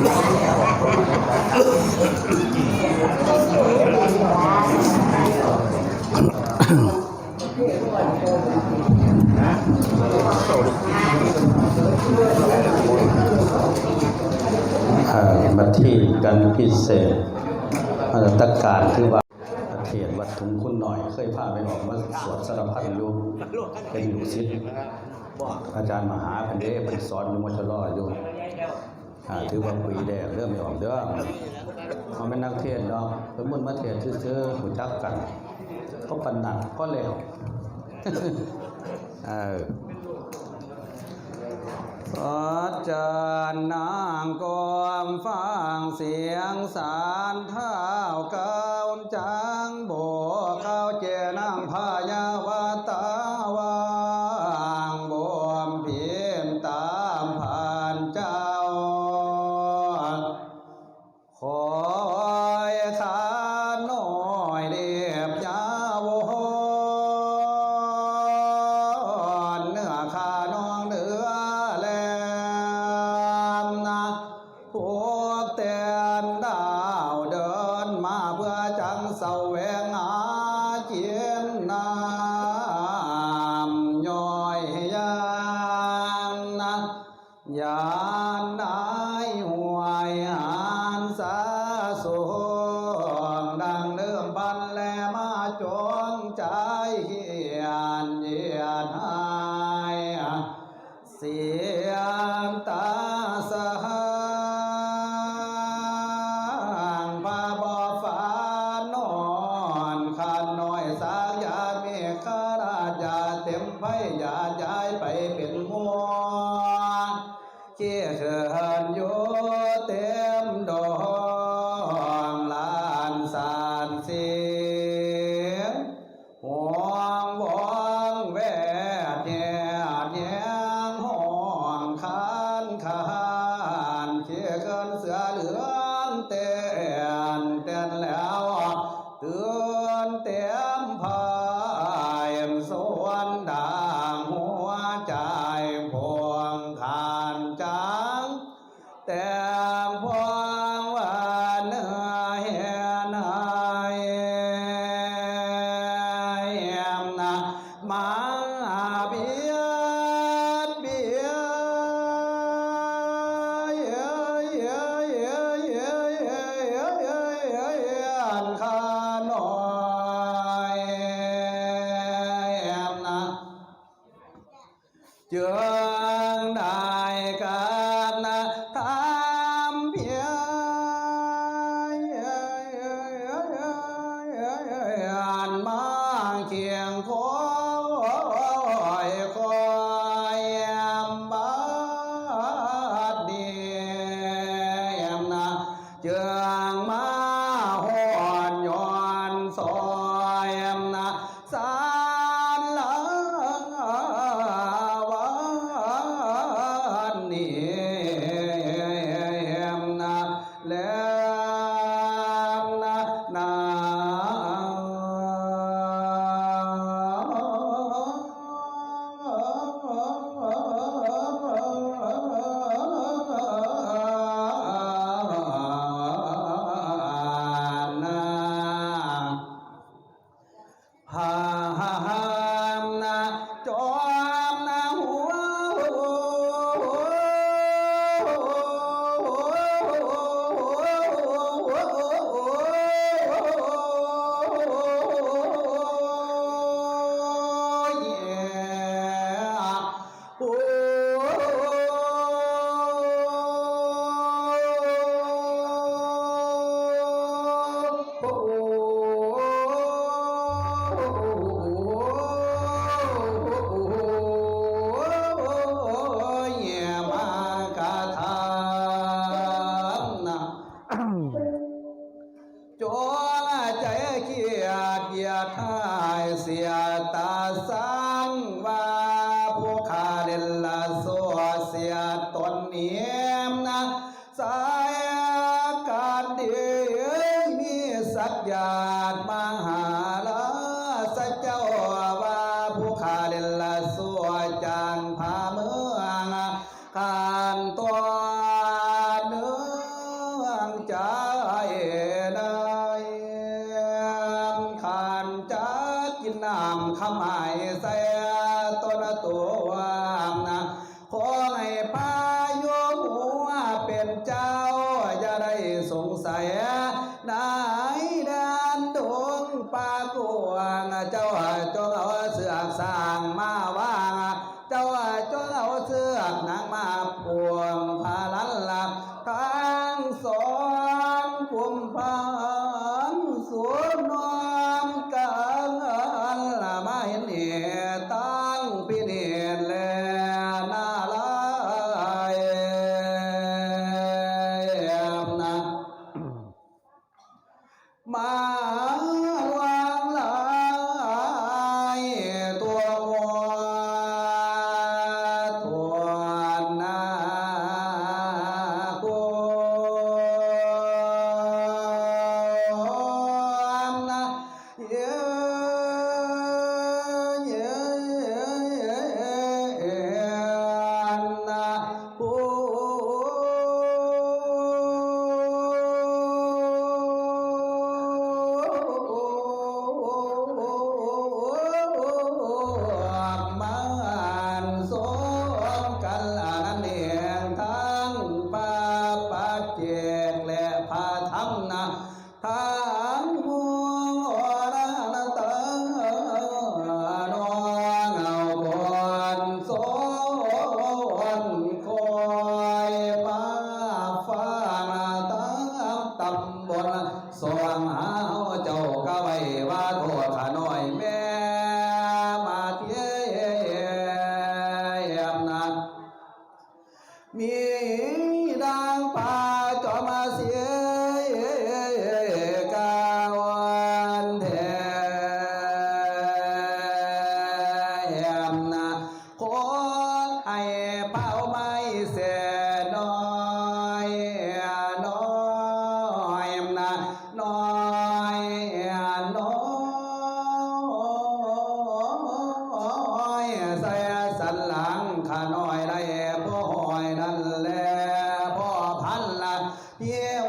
มาที่กันพิเศษมาตรการคือว่าเขียนวัดถุงคุณหน่อย เคยพาไปออกมาสวดสารพัดลูกเป็นลูกศิษย์อาจารย์มหาพันเดชเป็นสอนอยู่มชลอยู่ ถือว่าปีแดงเริ่มไม่ออกเด้อเขาเป็นนักเทศน์เนาะสมมุ่นมาเทศน์ซื่อๆรู้จักกันเขาปันหนักก็เร็วเอออาจารย์นางกอมฟังเสียงสารเท้ากัน เกี่ยเขินอยู่เต็มดองลานสานเสียงห่วงวองแวดแยดแยงห้องคานคานเกี่ยเขินเสือเหลืองเต้นเต้นแล้วเตือนเต็มพา จึงได้กันนะทำเพียอันมาเคียงคน Lord. เนียนะสายการเดียมีสักญาตมหาลาสัจเจ้าว่าผู้ขาเดลละสัวจางพาเมืองการตัวเนื้อใจได้ขานจะกินน้ำขมายใส่ตัวตัวนะขอ ขน้อยไรพ่อหอยนั่นแลพ่อพันละเพีย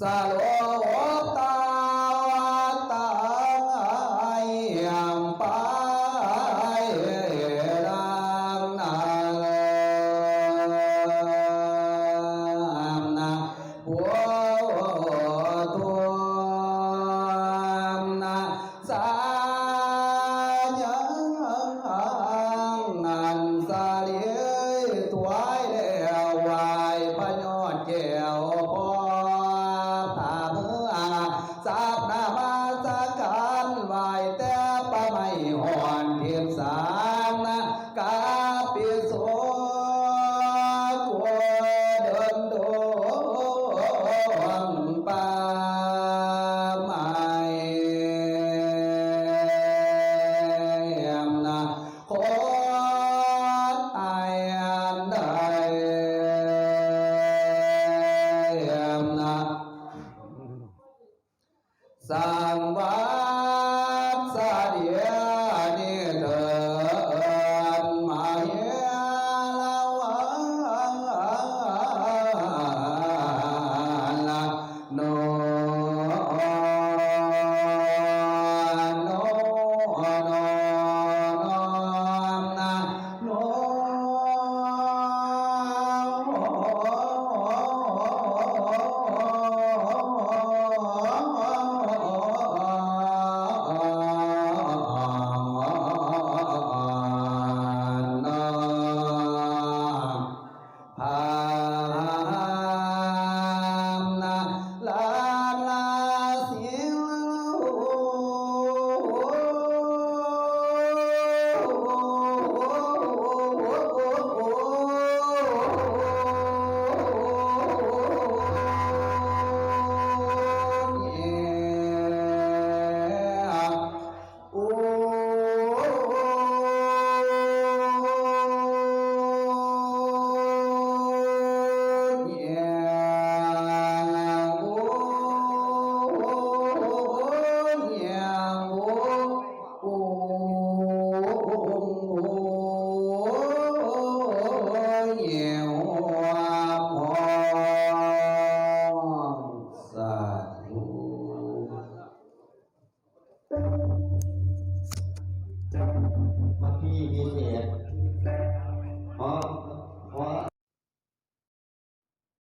সাল